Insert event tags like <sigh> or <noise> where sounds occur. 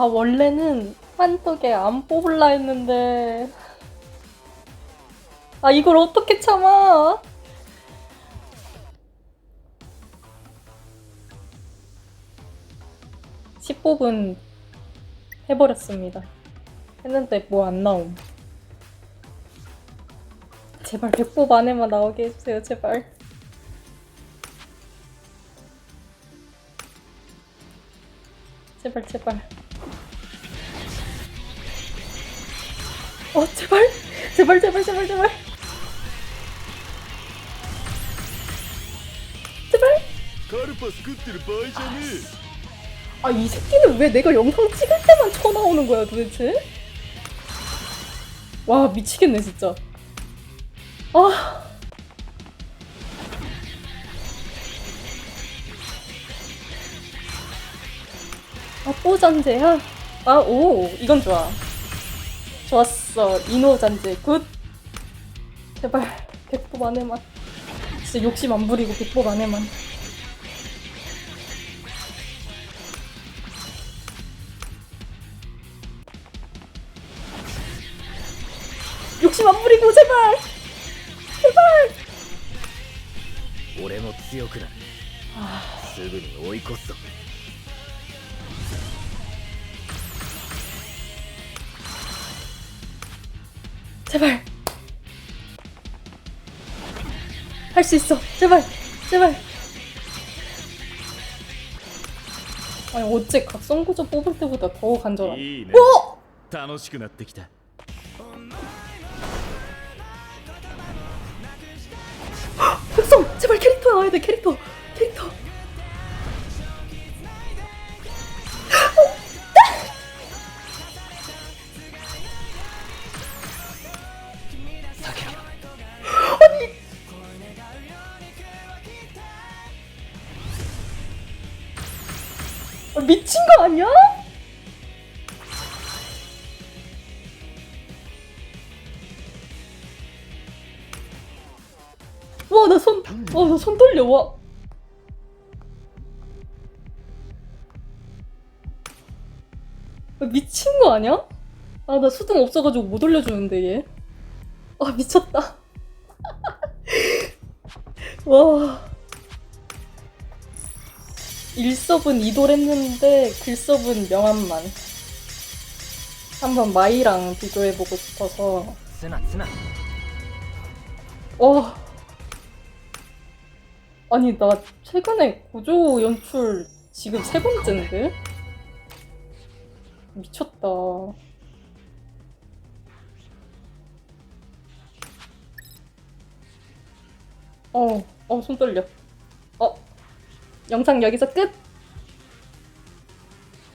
아 원래는 한떡에 안 뽑을라 했는데 아 이걸 어떻게 참아? 십 뽑은 해버렸습니다. 했는데 뭐 안 나옴. 제발 100뽑 안에만 나오게 해주세요, 제발. 제발, 제발. 어 제발. 제발 제발 제발 제발. 제발. 아이 새끼는 왜 내가 영상 찍을 때만 쳐나오는 거야 도대체? 와 미치겠네 진짜. 아. 아, 뽀잔제야? 아, 오, 이건 좋아. 좋았어. 이노잔재, 굿. 제발, 백법 안에만. 진짜 욕심 안 부리고 백법 안에만. 욕심 안 부리고, 제발! 제발! え俺も強くなるすぐに追い越すぞ 제발. 할 수 있어. 제발. 제발. 아니 어째 각성구조 뽑을 때보다 더 간절하네. いいね 어? 楽しくなってきた 각성! 제발 캐릭터 나와야 돼. 캐릭터. 미친 거 아니야? 와, 나 손, 와, 나 손 떨려, 와. 아, 미친 거 아니야? 아, 나 수등 없어가지고 못 올려주는데, 얘. 아, 미쳤다. <laughs> 와. 일섭은 이돌했는데 글섭은 명함만. 한번 마이랑 비교해보고 싶어서. 쓰나 쓰나. 어. 아니 나 최근에 고조 연출 지금 세 번째인데? 미쳤다. 어, 어, 손 떨려. 어, 영상 여기서 끝!